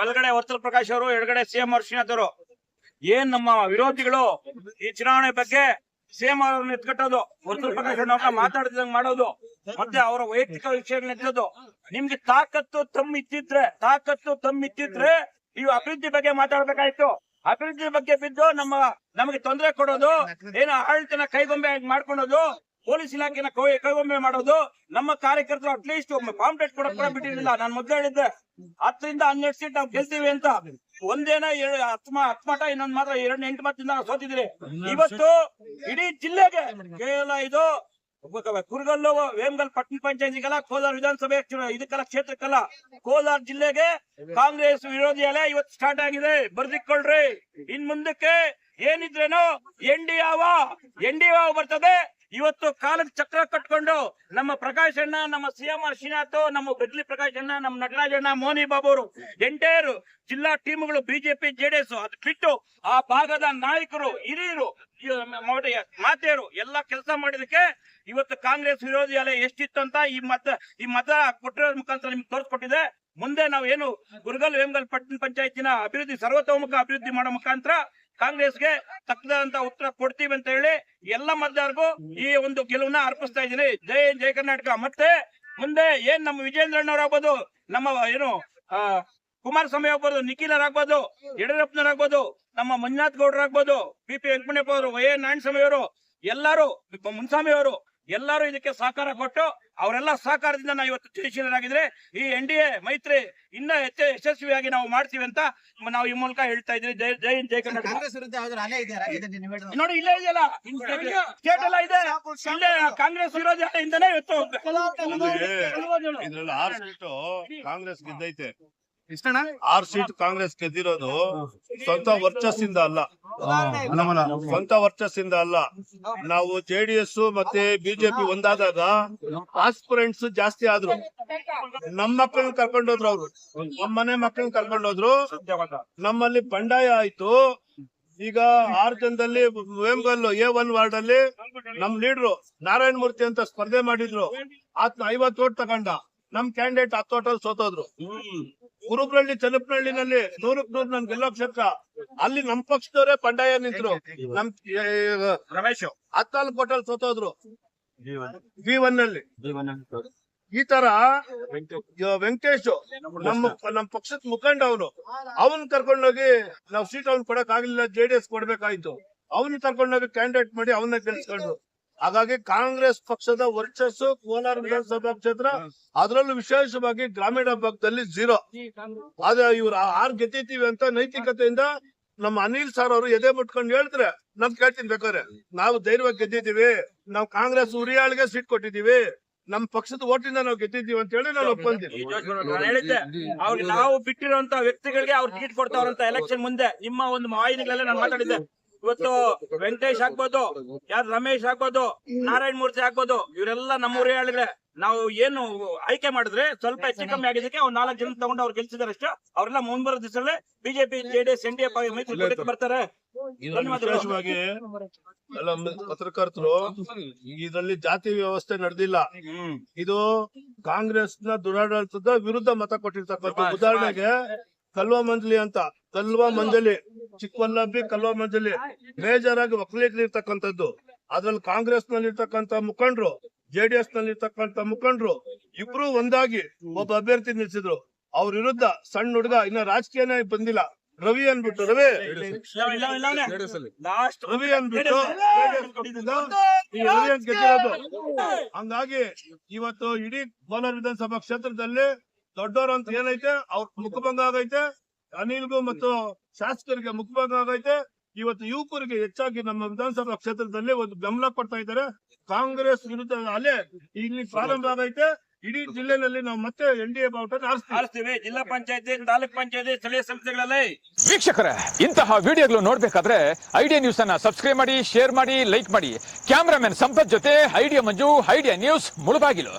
ಬಲಗಡೆ ವರ್ತಲ್ ಪ್ರಕಾಶ್ ಅವರು, ಎಡಗಡೆ ಸಿಎಂ ಅರ್ಶಿನಾಥ್ ಅವರು. ಏನ್ ನಮ್ಮ ವಿರೋಧಿಗಳು ಈ ಚುನಾವಣೆ ಬಗ್ಗೆ ಸಿಎಂ ಅವರನ್ನು ಎತ್ಕಟ್ಟೋದು ವರ್ತಲ್ ಪ್ರಕಾಶ್ ಅವ್ರನ್ನ ಮಾತಾಡ್ತಿದಂಗ್ ಮಾಡೋದು, ಮತ್ತೆ ಅವರ ವೈಯಕ್ತಿಕ ವಿಷಯಗಳನ್ನ ಎತ್ತೋದು ನಿಮ್ಗೆ ತಾಕತ್ತು ತಮ್ಮ ಇತ್ತಿದ್ರೆ ತಾಕತ್ತು ತಮ್ಮ ಇತ್ತಿದ್ರೆ ನೀವು ಅಭಿವೃದ್ಧಿ ಬಗ್ಗೆ ಮಾತಾಡ್ಬೇಕಾಯ್ತು. ಅಭಿವೃದ್ಧಿ ಬಗ್ಗೆ ಬಿದ್ದು ನಮ್ಮ ನಮಗೆ ತೊಂದರೆ ಕೊಡೋದು, ಏನು ಆಡಳಿತನ ಕೈಗೊಂಬೆ ಮಾಡ್ಕೊಳೋದು ಪೊಲೀಸ್ ಇಲಾಖೆನ ಕೈ ಕೈಗೊಂಬೆ ಮಾಡೋದು ನಮ್ಮ ಕಾರ್ಯಕರ್ತರು ಅಟ್ಲೀಸ್ಟ್ ಪಾಂಪ್ಲೆಟ್ ಕೊಡಕ್ ಕೂಡ ಬಿಟ್ಟಿರಲಿಲ್ಲ. ನಾನು ಮೊದ್ಲು ಹೇಳಿದ್ದೆ, ಹತ್ತರಿಂದ ಹನ್ನೆರಡು ಸೀಟ್ ನಾವು ಗೆಲ್ತೀವಿ ಅಂತ. ಒಂದೇನ ಹತ್ ಮಠ, ಇನ್ನೊಂದ್ ಮಾತ್ರ ಎರಡು, ಎಂಟು ಮತದಿಂದ ಸೋತಿದ್ರಿ ಇವತ್ತು ಇಡೀ ಜಿಲ್ಲೆಗೆ ಕೇವಲ ಇದು, ಕುರುಗಲ್ಲು, ವೇಮಗಲ್ ಪಟ್ಟಣ ಪಂಚಾಯತಿಗೆಲ್ಲ ಕೋಲಾರ ವಿಧಾನಸಭೆ ಇದಕ್ಕೆಲ್ಲ ಕ್ಷೇತ್ರಕ್ಕೆಲ್ಲ ಕೋಲಾರ ಜಿಲ್ಲೆಗೆ ಕಾಂಗ್ರೆಸ್ ವಿರೋಧಿ ಅಲೆ ಇವತ್ತು ಸ್ಟಾರ್ಟ್ ಆಗಿದೆ. ಬರ್ದಿಕ್ಕೊಳ್ರಿ. ಇನ್ ಮುಂದಕ್ಕೆ ಏನಿದ್ರೇನು ಎನ್ ಡಿ ಯಾವ ಎನ್ ಡಿ ಬರ್ತದೆ. ಇವತ್ತು ಕಾಲಕ್ಕೆ ಚಕ್ರ ಕಟ್ಕೊಂಡು ನಮ್ಮ ಪ್ರಕಾಶ್ ಅಣ್ಣ, ನಮ್ಮ ಸಿಎಂ ಶ್ರೀನಾಥ್, ನಮ್ಮ ಗದ್ಲಿ ಪ್ರಕಾಶ್ ಅಣ್ಣ, ನಮ್ಮ ನಟರಾಜಣ್ಣ ಮೋನಿ ಬಾಬು ಅವರು ಎಂಟೈರ್ ಜಿಲ್ಲಾ ಟೀಮ್ಗಳು, ಬಿಜೆಪಿ, ಜೆಡಿಎಸ್ ಅದು ಬಿಟ್ಟು ಆ ಭಾಗದ ನಾಯಕರು, ಹಿರಿಯರು ಮಾತೆಯರು ಎಲ್ಲ ಕೆಲಸ ಮಾಡಿದಕ್ಕೆ ಇವತ್ತು ಕಾಂಗ್ರೆಸ್ ವಿರೋಧಿ ಅಲೆ ಅಂತ ಈ ಮತ ಈ ಮತ ಕೊಟ್ಟಿರೋ ಮುಖಾಂತರ ನಿಮ್ಗೆ ತೋರಿಸ್ಕೊಟ್ಟಿದೆ ಮುಂದೆ ನಾವು ಏನು ಗುರುಗಲ್ ವೇಮಗಲ್ ಪಟ್ಟಣ ಪಂಚಾಯತಿನ ಅಭಿವೃದ್ಧಿ, ಸರ್ವತೋಮುಖ ಅಭಿವೃದ್ಧಿ ಮಾಡೋ ಮುಖಾಂತರ ಕಾಂಗ್ರೆಸ್ಗೆ ತಕ್ಕದಂತ ಉತ್ತರ ಕೊಡ್ತೀವಿ ಅಂತ ಹೇಳಿ ಎಲ್ಲ ಮತದಾರರಿಗೂ ಈ ಒಂದು ಗೆಲುವನ್ನ ಅರ್ಪಿಸ್ತಾ ಇದ್ದೀನಿ. ಜೈ ಜೈ ಕರ್ನಾಟಕ. ಮತ್ತೆ ಮುಂದೆ ಏನ್ ನಮ್ಮ ವಿಜೇಂದ್ರಣ್ಣವ್ರಾಗ್ಬೋದು ನಮ್ಮ ಏನು, ಆ, ಕುಮಾರಸ್ವಾಮಿ ಆಗ್ಬೋದು ನಿಖಿಲರ್ ಆಗ್ಬೋದು ಯಡಿಯೂರಪ್ಪನವರಾಗ್ಬೋದು ನಮ್ಮ ಮಂಜುನಾಥ್ ಗೌಡ್ರಾಗ್ಬೋದು ಬಿ ಪಿ ವೆಂಕಟಪ್ಪ ಅವರು ಎನ್ ನಾರಾಯಣಸ್ವಾಮಿ ಅವರು, ಎಲ್ಲರೂ ಮುನ್ಸ್ವಾಮಿ ಅವರು ಎಲ್ಲರೂ ಇದಕ್ಕೆ ಸಹಕಾರ ಕೊಟ್ಟು ಅವರೆಲ್ಲ ಸಹಕಾರದಿಂದ ನಾವು ಇವತ್ತು ಜಯಶೀಲರಾಗಿದ್ರೆ ಈ ಎನ್ ಡಿ ಎ ಮೈತ್ರಿ ಇನ್ನ ಹೆಚ್ಚು ಯಶಸ್ವಿಯಾಗಿ ನಾವು ಮಾಡ್ತೀವಿ ಅಂತ ನಾವು ಈ ಮೂಲಕ ಹೇಳ್ತಾ ಇದ್ದೀವಿ. ಜೈ ಜೈ ಹಿಂದ್, ಜೈ ಕರ್ನಾಟಕ. ನೋಡಿ ಇಲ್ಲೇ ಇದೆಯಲ್ಲ. ಸ್ಟೇಟ್ ಎಲ್ಲ ಇದೆ. ಇಲ್ಲೇ ಕಾಂಗ್ರೆಸ್ ವಿರೋಧಿ ಇಂದನೇ ಇವತ್ತು ಇದ್ರಲ್ಲಿ ಆರ್ ಸೀಟು ಕಾಂಗ್ರೆಸ್ ಗೆದ್ದೈತೆ. ಇಷ್ಟಣ್ಣ ಆರ್ ಸೀಟ್ ಕಾಂಗ್ರೆಸ್ ಗೆದ್ದಿರೋದು ಸ್ವಂತ ವರ್ಚಸ್ಸಿಂದ ಅಲ್ಲ. ಸ್ವಂತ ವರ್ಚಸ್ಸಿಂದ ಅಲ್ಲ. ನಾವು ಜೆಡಿಎಸ್ ಮತ್ತೆ ಬಿಜೆಪಿ ಒಂದಾದಾಗ ಆಸ್ಪಿರೆಂಟ್ಸ್ ಜಾಸ್ತಿ ಆದ್ರು. ನಮ್ಮ ಮಕ್ಕಳನ್ನ ಕರ್ಕೊಂಡೋದ್ರು ಅವ್ರು. ನಮ್ಮ ಮನೆ ಮಕ್ಕಳನ್ನ ಕರ್ಕೊಂಡೋದ್ರು ನಮ್ಮಲ್ಲಿ ಬಂಡಾಯ ಆಯ್ತು. ಈಗ ಆರ್ ಜನದಲ್ಲಿ ವೇಮಗಲ್ ಎ ಒನ್ ವಾರ್ಡ್ ಅಲ್ಲಿ ನಮ್ ಲೀಡ್ರು ನಾರಾಯಣ ಮೂರ್ತಿ ಅಂತ ಸ್ಪರ್ಧೆ ಮಾಡಿದ್ರು. ಆತ್ನ ಐವತ್ ಓಟ್ ತಗೊಂಡ. ನಮ್ ಕ್ಯಾಂಡಿಡೇಟ್ ಹತ್ತು ಓಟಲ್ಲಿ ಸೋತೋದ್ರು. ಕುರುಬ್ರಳ್ಳಿ ಚನ್ನಪ್ಪನಹಳ್ಳಿನಲ್ಲಿ ನೂರಕ್ ನೂರು ನನ್ ಗೆಲ್ಲೋ ಕ್ಷೇತ್ರ. ಅಲ್ಲಿ ನಮ್ ಪಕ್ಷದವರೇ ಪಂಡಾಯ ನಿಂತರು. ನಮ್ ರಮೇಶ್. ಹತ್ನಾಲ್ಕು ಕೋಟಲ್ ಸೋತೋದ್ರು. ಬಿ ಒನ್ನಲ್ಲಿ ಈ ತರ ವೆಂಕಟೇಶ್. ನಮ್ಮ ನಮ್ ಪಕ್ಷದ ಮುಖಂಡ ಅವನು. ಅವನ್ ಕರ್ಕೊಂಡೋಗಿ ನಾವ್ ಸೀಟ್ ಅವ್ನ್ ಕೊಡಕ್ ಆಗ್ಲಿಲ್ಲ ಜೆಡಿಎಸ್ ಕೊಡ್ಬೇಕಾಯ್ತು. ಅವನ್ ಕರ್ಕೊಂಡೋಗಿ ಕ್ಯಾಂಡಿಡೇಟ್ ಮಾಡಿ ಅವನ್ನ ಗೆಲ್ಸ್ಕೊಂಡ್ರು ಹಾಗಾಗಿ ಕಾಂಗ್ರೆಸ್ ಪಕ್ಷದ ವರ್ಚಸ್ಸು ಕೋಲಾರ ವಿಧಾನಸಭಾ ಕ್ಷೇತ್ರ ಅದರಲ್ಲೂ ವಿಶೇಷವಾಗಿ ಗ್ರಾಮೀಣ ಭಾಗದಲ್ಲಿ ಝೀರೋ ಆದ್ರೆ ಇವ್ರ ಆರ್ ಗೆದ್ದಿದ್ದೀವಿ ಅಂತ ನೈತಿಕತೆಯಿಂದ ನಮ್ಮ ಅನಿಲ್ ಸರ್ ಅವರು ಎದೆ ಮುಟ್ಕೊಂಡು ಹೇಳ್ತಾರೆ. ನಮ್ ಕೇಳ್ತೀನಿ ಬೇಕಾದ್ರೆ. ನಾವು ಧೈರ್ಯವಾಗಿ ಗೆದ್ದಿದ್ದೀವಿ. ನಾವು ಕಾಂಗ್ರೆಸ್ ಉರಿಯಾಳ್ಗೆ ಸೀಟ್ ಕೊಟ್ಟಿದ್ದೀವಿ. ನಮ್ ಪಕ್ಷದ ಓಟಿಂದ ನಾವು ಗೆದ್ದಿದ್ದೀವಿ ಅಂತ ಹೇಳಿ ನಾನು ಒಪ್ಕೊಂತೀನಿ ಹೇಳಿದ್ದೆ ನಾವು ಬಿಟ್ಟಿರುವಂತ ವ್ಯಕ್ತಿಗಳಿಗೆ ಅವ್ರು ಸೀಟ್ ಕೊಡ್ತಾವ್ರಂತ ಎಲೆಕ್ಷನ್ ಮುಂದೆ. ನಿಮ್ಮ ಒಂದು ಮಾಹಿತಿಗಳೆಲ್ಲ ನಾನು ಮಾತಾಡಿದ್ದೆ. ಇವತ್ತು ವೆಂಕಟೇಶ್ ಆಗ್ಬೋದು ಯಾರು ರಮೇಶ್ ಆಗ್ಬೋದು ನಾರಾಯಣ ಮೂರ್ತಿ ಆಗ್ಬೋದು ಇವರೆಲ್ಲ ನಮ್ಮೂರೇ ಹೇಳಿದ್ರೆ ನಾವು ಏನು ಆಯ್ಕೆ ಮಾಡಿದ್ರೆ ಸ್ವಲ್ಪ ಹೆಚ್ಚು ಕಮ್ಮಿ ಆಗಿದ್ದಕ್ಕೆ ಒಂದ್ ನಾಲ್ಕು ಜನ ತಗೊಂಡು ಅವ್ರು ಗೆಲ್ಸಿದಾರೆ ಅಷ್ಟೇ. ಅವರೆಲ್ಲ ಮುಂಬರೋ ದಿವಸದಲ್ಲಿ BJP JDS N D F ಬರ್ತಾರೆ. ವಿಶೇಷವಾಗಿ ಪತ್ರಕರ್ತರು ಇದರಲ್ಲಿ ಜಾತಿ ವ್ಯವಸ್ಥೆ ನಡೆದಿಲ್ಲ. ಇದು ಕಾಂಗ್ರೆಸ್ನ ದುರಾಡಳಿತದ ವಿರುದ್ಧ ಮತ ಕೊಟ್ಟಿರ್ತಕ್ಕಂಥ ಉದಾಹರಣೆಗೆ ಕಲ್ವಾ ಮಂಜ್ಲಿ ಅಂತ. ಕಲ್ವಾ ಮಂಜಲಿ ಚಿಕ್ಕವಲ್ಲಬ್ಬಿ ಕಲ್ವಾ ಮಂಜಲಿ ಮೇಜರ್ ಆಗಿ ಒಕ್ಕಲಿಗರು ಇರ್ತಕ್ಕಂಥದ್ದು ಅದ್ರಲ್ಲಿ ಕಾಂಗ್ರೆಸ್ನಲ್ಲಿ ಇರ್ತಕ್ಕಂಥ ಡಿ ಜೆಡಿಎಸ್ನಲ್ಲಿ ಇರ್ತಕ್ಕಂಥ ಮುಖಂಡರು ಇಬ್ರು ಒಂದಾಗಿ ಒಬ್ಬ ಅಭ್ಯರ್ಥಿ ನಿಲ್ಸಿದ್ರು. ಅವ್ರ ವಿರುದ್ಧ ಸಣ್ಣ ಹುಡುಗ ಇನ್ನ ರಾಜಕೀಯನೇ ಬಂದಿಲ್ಲ. ರವಿ ಅನ್ಬಿಟ್ಟು ರವಿ! ರವಿ ಅನ್ಬಿಟ್ಟು ಈ ರವಿ ಅಂತ ಗೆದ್ದಿರೋದು. ಹಂಗಾಗಿ ಇವತ್ತು ಇಡೀ ಕೋಲಾರ ವಿಧಾನಸಭಾ ಕ್ಷೇತ್ರದಲ್ಲಿ ದೊಡ್ಡವರು ಅಂತ ಏನೈತೆ? ಅವ್ರ ಮುಖಭಂಗ ಆಗೈತೆ. ಅನಿಲ್ಗೂ ಮತ್ತು ಶಾಸಕರಿಗೆ ಮುಖಭಂಗ ಆಗೈತೆ ಇವತ್ತು ಯುವಕರಿಗೆ ಹೆಚ್ಚಾಗಿ ನಮ್ಮ ವಿಧಾನಸಭಾ ಕ್ಷೇತ್ರದಲ್ಲಿ ಒಂದು ಬೆಂಬಲ ಕೊಡ್ತಾ ಇದ್ದಾರೆ. ಕಾಂಗ್ರೆಸ್ ವಿರುದ್ಧ ಅಲೆ ಇಲ್ಲಿ ಪ್ರಾರಂಭ ಆಗೈತೆ. ಇಡೀ ಜಿಲ್ಲೆನಲ್ಲಿ ನಾವು ಮತ್ತೆ ಎನ್ ಡಿ ಎ ಆರಿಸ್ತೀವಿ. ಜಿಲ್ಲಾ ಪಂಚಾಯತಿ ತಾಲೂಕ್ ಪಂಚಾಯತಿ ಸ್ಥಳೀಯ ಸಂಸ್ಥೆಗಳಲ್ಲಿ. ವೀಕ್ಷಕರೇ ಇಂತಹ ವಿಡಿಯೋಗಳು ನೋಡ್ಬೇಕಾದ್ರೆ ಐಡಿಯಾ ನ್ಯೂಸ್ ಅನ್ನ ಸಬ್ಸ್ಕ್ರೈಬ್ ಮಾಡಿ ಶೇರ್ ಮಾಡಿ ಲೈಕ್ ಮಾಡಿ. ಕ್ಯಾಮ್ರಾಮನ್ ಸಂಪತ್ ಜೊತೆ Idea Manju Idea News Mulbagal.